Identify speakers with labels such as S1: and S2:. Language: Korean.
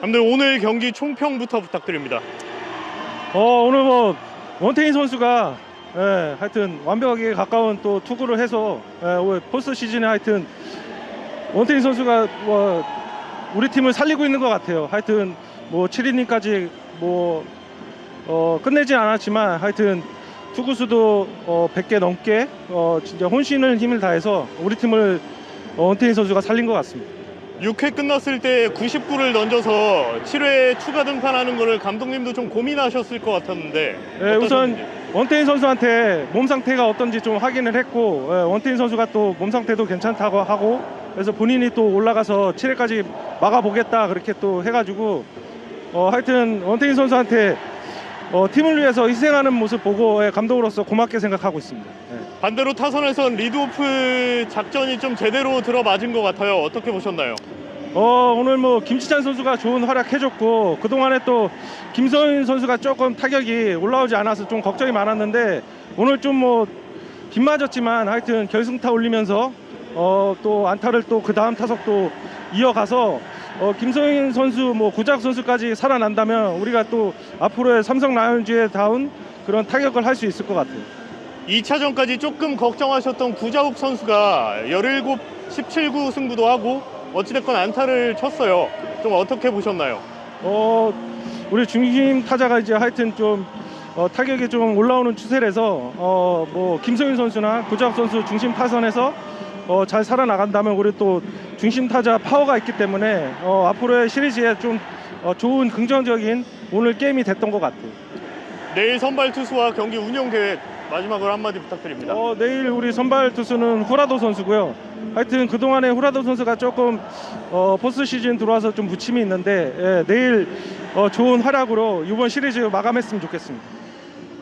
S1: 감독 오늘 경기 총평부터 부탁드립니다.
S2: 어, 오늘 뭐 원태인 선수가 예, 하여튼 완벽하게 가까운 또 투구를 해서 예, 올 포스트 시즌에 하여튼 원태인 선수가 뭐 우리 팀을 살리고 있는 것 같아요. 하여튼 뭐 7이닝까지 뭐 어, 끝내진 않았지만 하여튼 투구수도 어, 100개 넘게 어, 진짜 혼신을 힘을 다해서 우리 팀을 어, 원태인 선수가 살린 것 같습니다.
S1: 6회 끝났을 때 99를 던져서 7회 추가 등판하는 거를 감독님도 좀 고민하셨을 것 같았는데
S2: 예, 우선? 원태인 선수한테 몸 상태가 어떤지 좀 확인을 했고 예, 원태인 선수가 또 몸 상태도 괜찮다고 하고 그래서 본인이 또 올라가서 7회까지 막아보겠다 그렇게 또 해가지고 어, 하여튼 원태인 선수한테 어, 팀을 위해서 희생하는 모습 보고 예, 감독으로서 고맙게 생각하고 있습니다. 예.
S1: 반대로 타선에선 리드오프 작전이 좀 제대로 들어맞은 것 같아요. 어떻게 보셨나요?
S2: 어, 오늘 뭐 김치찬 선수가 좋은 활약 해줬고 그동안에 또 김서인 선수가 조금 타격이 올라오지 않아서 좀 걱정이 많았는데 오늘 좀 뭐 빗맞았지만 하여튼 결승타 올리면서 어, 또 안타를 또 그 다음 타석도 이어가서 어, 김서인 선수 뭐 구작 선수까지 살아난다면 우리가 또 앞으로의 삼성 라이온즈에 다운 그런 타격을 할 수 있을 것 같아요.
S1: 2차전까지 조금 걱정하셨던 구자욱 선수가 17, 17구 승부도 하고 어찌됐건 안타를 쳤어요. 좀 어떻게 보셨나요?
S2: 어 우리 중심 타자가 이제 하여튼 좀 어, 타격이 좀 올라오는 추세라서 어 뭐 김소윤 선수나 구자욱 선수 중심 타선에서 어, 잘 살아나간다면 우리 또 중심 타자 파워가 있기 때문에 어, 앞으로의 시리즈에 좀 어, 좋은 긍정적인 오늘 게임이 됐던 것 같아요.
S1: 내일 선발 투수와 경기 운영 계획 마지막으로 한마디 부탁드립니다.
S2: 어, 내일 우리 선발 투수는 후라도 선수고요. 하여튼 그동안에 후라도 선수가 조금 어, 포스트 시즌 들어와서 좀 무침이 있는데 예, 내일 어, 좋은 활약으로 이번 시리즈 마감했으면 좋겠습니다.